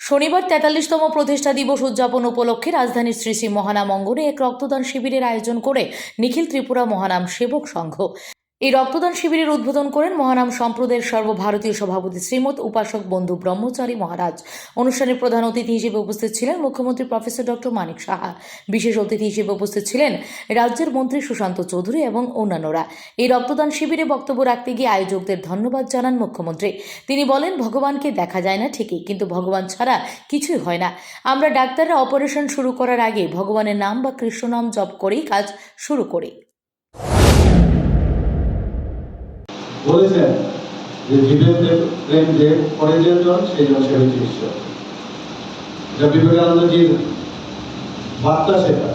শনিবার তেতাল্লিশতম প্রতিষ্ঠা দিবস উদযাপন উপলক্ষে রাজধানীর শ্রী শ্রী মহানাম অঙ্গনে এক রক্তদান শিবিরের আয়োজন করে নিখিল ত্রিপুরা মহানাম সেবক সংঘ। এই রক্তদান শিবিরের উদ্বোধন করেন মহানাম সম্প্রদায়ের সর্বভারতীয় সভাপতি শ্রীমৎ উপাসক বন্ধু ব্রহ্মচারী মহারাজ। অনুষ্ঠানের প্রধান অতিথি হিসেবে উপস্থিত ছিলেন মুখ্যমন্ত্রী প্রফেসর ডক্টর মানিক সাহা। বিশেষ অতিথি হিসেবে উপস্থিত ছিলেন রাজ্যের মন্ত্রী সুশান্ত চৌধুরী এবং অন্যান্যরা। এই রক্তদান শিবিরে বক্তব্য রাখতে গিয়ে আয়োজকদের ধন্যবাদ জানান মুখ্যমন্ত্রী। তিনি বলেন, ভগবানকে দেখা যায় না ঠিকই, কিন্তু ভগবান ছাড়া কিছুই হয় না। আমরা ডাক্তাররা অপারেশন শুরু করার আগে ভগবানের নাম বা কৃষ্ণ নাম জপ করেই কাজ শুরু করি। বলেছেন যে জীবের প্রেম- যে করে যেজন সেই জন সে হচ্ছে ঈশ্বর। এটা বিবেকানন্দজির বার্তা সেটা।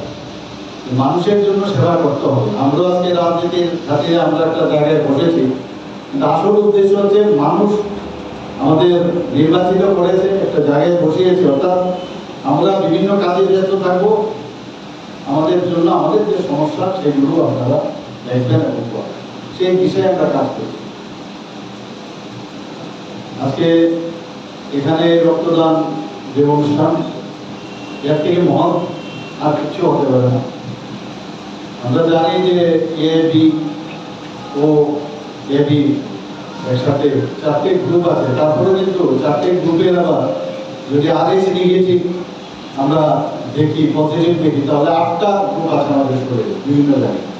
মানুষের জন্য সেবা করতে হবে। আমরা আজকে রাজনীতির খাতিরে আমরা একটা জায়গায় বসেছি। কিন্তু আসল উদ্দেশ্য হচ্ছে মানুষ আমাদের নির্বাচিত করেছে, একটা জায়গায় বসিয়েছে। অর্থাৎ আমরা বিভিন্ন কাজে ব্যস্ত থাকব। আমাদের জন্য আমাদের যে সমস্যা, সেগুলো আপনারা দেখবেন এবং সেই বিষয়ে আমরা কাজ করছি। আজকে এখানে রক্তদান যে অনুষ্ঠান, এর থেকে মহৎ আর কিছু হতে পারে না। আমরা জানি যে এ ও এ একসাথে চারটে গ্রুপ আছে। তারপরে কিন্তু চারটে গ্রুপের আবার যদি এস নেগেটিভ আমরা দেখি পজিটিভ দেখি, তাহলে আটটা গ্রুপ আছে আমাদের শরীরে, বিভিন্ন জায়গায়।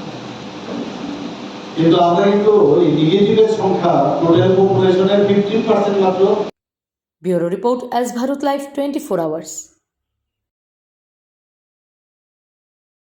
কিন্তু আমরা কিন্তু এই নেগেটিভের সংখ্যা টোটাল পপুলেশনের ফিফটিন পার্সেন্ট মাত্র। Bureau report as Bharat life twenty four hours.